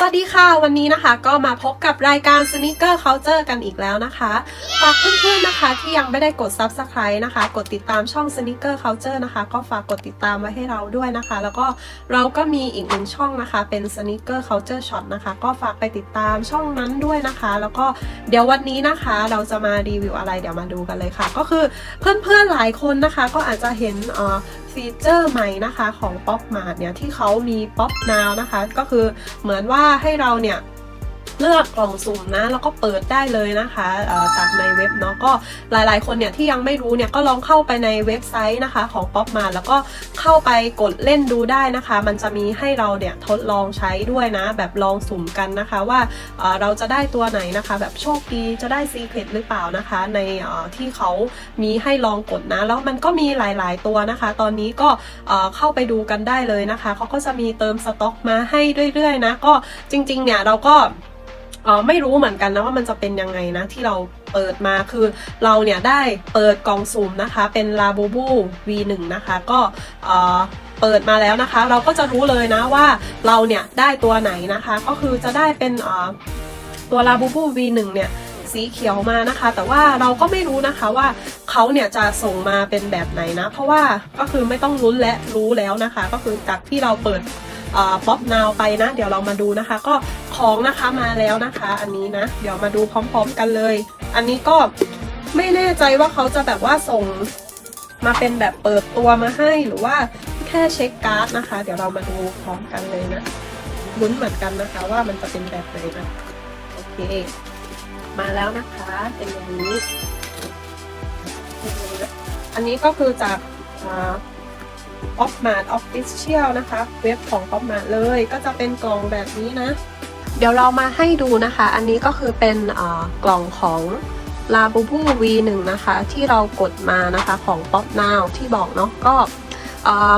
สวัสดีค่ะ วันนี้นะคะก็มาพบกับรายการ Sneaker Culture กันอีกแล้วนะคะฝากเพื่อนๆนะคะที่ยังไม่ได้กด Subscribe นะคะ กดติดตามช่อง Sneaker Culture นะคะ ก็ฝากกดติดตามไว้ให้เราด้วยนะคะ แล้วก็เราก็มีอีกหนึ่งช่องนะคะ เป็น Sneaker Culture Shot นะคะ ก็ฝากไปติดตามช่องนั้นด้วยนะคะ แล้วก็เดี๋ยววันนี้นะคะ เราจะมารีวิวอะไรเดี๋ยวมาดูกันเลยค่ะ ก็คือเพื่อนๆหลายคนนะคะ ก็อาจจะเห็นเอ่อ ฟีเจอร์ใหม่นะคะของ Pop Mart เนี่ยที่เขามี Pop Now นะคะ ก็คือเหมือนว่าให้เราเนี่ย เลือกกล่องสุ่มนะ แล้วก็เปิดได้เลยนะคะจากในเว็บเนาะก็หลายๆ คนเนี่ยที่ยังไม่รู้เนี่ยก็ลองเข้าไปในเว็บไซต์นะคะของ Pop Mart แล้วก็เข้าไปกดเล่นดูได้นะคะ มันจะมีให้เราเนี่ยทดลองใช้ด้วยนะ แบบลองสุ่มกันนะคะว่าเราจะได้ตัวไหนนะคะ แบบโชคดีจะได้ซีเครตหรือเปล่านะคะ ในที่เขามีให้ลองกดนะ แล้วมันก็มีหลาย ๆ ตัวนะคะ ตอนนี้ก็เข้าไปดูกันได้เลยนะคะเขาก็จะมีเติมสต็อกมาให้เรื่อยๆนะก็จริงๆเนี่ยเราก็ ออไม่รู้เหมือนกันนะว่ามันจะเป็นยังไงนะที่เราเปิดมาคือเราเนี่ยได้เปิดกล่องสุ่มนะคะ เป็น l a b u b u V1 นะคะ ก็เออเปิดมาแล้วนะคะ เราก็จะรู้เลยนะว่าเราเนี่ยได้ตัวไหนนะคะ ก็คือจะได้เป็นตัว l a b u b u V1 เนี่ยสีเขียวมานะคะ แต่ว่าเราก็ไม่รู้นะคะว่าเขาเนี่ยจะส่งมาเป็นแบบไหนนะ เพราะว่าก็คือไม่ต้องลุ้นและรู้แล้วนะคะ ก็คือจากที่เราเปิด ป๊อปนาวไปนะ เดี๋ยวเรามาดูนะคะ ก็ของนะคะมาแล้วนะคะ อันนี้นะ เดี๋ยวมาดูพร้อม ๆ กันเลย อันนี้ก็ไม่แน่ใจว่าเขาจะแบบว่าส่งมาเป็นแบบเปิดตัวมาให้หรือว่าแค่เช็คการ์ดนะคะ เดี๋ยวเรามาดูพร้อมกันเลยนะลุ้นเหมือนกันนะคะ ว่ามันจะเป็นแบบไหนนะโอเค มาแล้วนะคะเป็นอย่างนี้ อันนี้ก็คือจาก ออฟมาร์ Official นะคะ เว็บของ o f m a r t เลยก็จะเป็นกล่องแบบนี้นะ เดี๋ยวเรามาให้ดูนะคะ อันนี้ก็คือเป็นกล่องของ l a b u b u V1 นะคะ ที่เรากดมานะคะของ Pop Now ที่บอกเนาะก็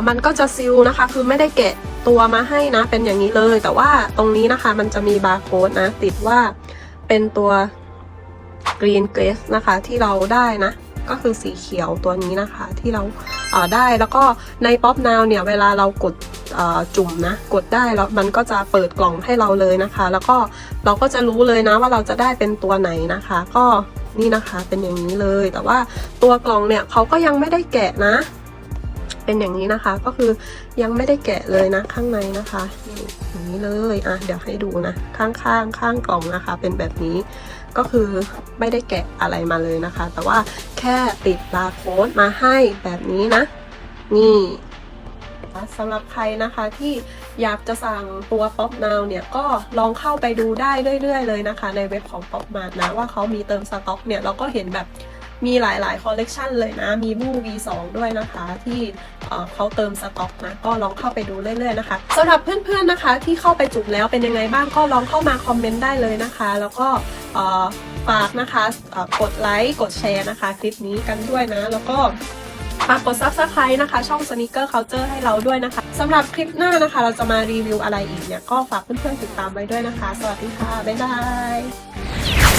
มันก็จะซิลนะคะ คือไม่ได้แกะตัวมาให้นะ เป็นอย่างนี้เลย แต่ว่าตรงนี้นะคะมันจะมีบาร์โค้ดนะ ติดว่าเป็นตัว Green g r a s นะคะที่เราได้นะ ก็คือสีเขียวตัวนี้นะคะที่เราเอ่อได้แล้วก็ใน Pop Now เนี่ยเวลาเรากดจุ่มนะกดได้แล้วมันก็จะเปิดกล่องให้เราเลยนะคะ แล้วก็เราก็จะรู้เลยนะว่าเราจะได้เป็นตัวไหนนะคะ ก็นี่นะคะเป็นอย่างนี้เลย แต่ว่าตัวกล่องเนี่ยเขาก็ยังไม่ได้แกะนะ เป็นอย่างนี้นะคะก็คือยังไม่ได้แกะเลยนะข้างในนะคะนี่อย่างนี้เลยอะเดี๋ยวให้ดูนะข้างข้างข้างกล่องนะคะ เป็นแบบนี้ ก็คือไม่ได้แกะอะไรมาเลยนะคะ แต่ว่าแค่ติดบาร์โค้ดมาให้แบบนี้นะ นี่สำหรับใครนะคะที่อยากจะสั่งตัว Pop Now เนี่ยก็ลองเข้าไปดูได้เรื่อยๆเลยนะคะ ในเว็บของ Pop Mart นะว่าเขามีเติมสต็อกเนี่ยเราก็เห็นแบบ มีหลายๆคอลเลกชันเลยนะ มีบู V2 ด้วยนะคะ ที่เเขาเติมสต็อกนะก็ลองเข้าไปดูเรื่อยๆนะคะสำหรับเพื่อนๆนะคะ ที่เข้าไปจุดแล้วเป็นยังไงบ้างก็ลองเข้ามาคอมเมนต์ได้เลยนะคะ แล้วก็ฝากนะคะกดไลค์กดแชร์นะคะ คลิปนี้กันด้วยนะ แล้วก็ฝากกด subscribe นะคะ ช่อง Sneaker Culture ให้เราด้วยนะคะสำหรับคลิปหน้านะคะ เราจะมารีวิวอะไรอีกเนี่ย ก็ฝากเพื่อนๆติดตามไว้ด้วยนะคะ สวัสดีค่ะ บ๊ายบาย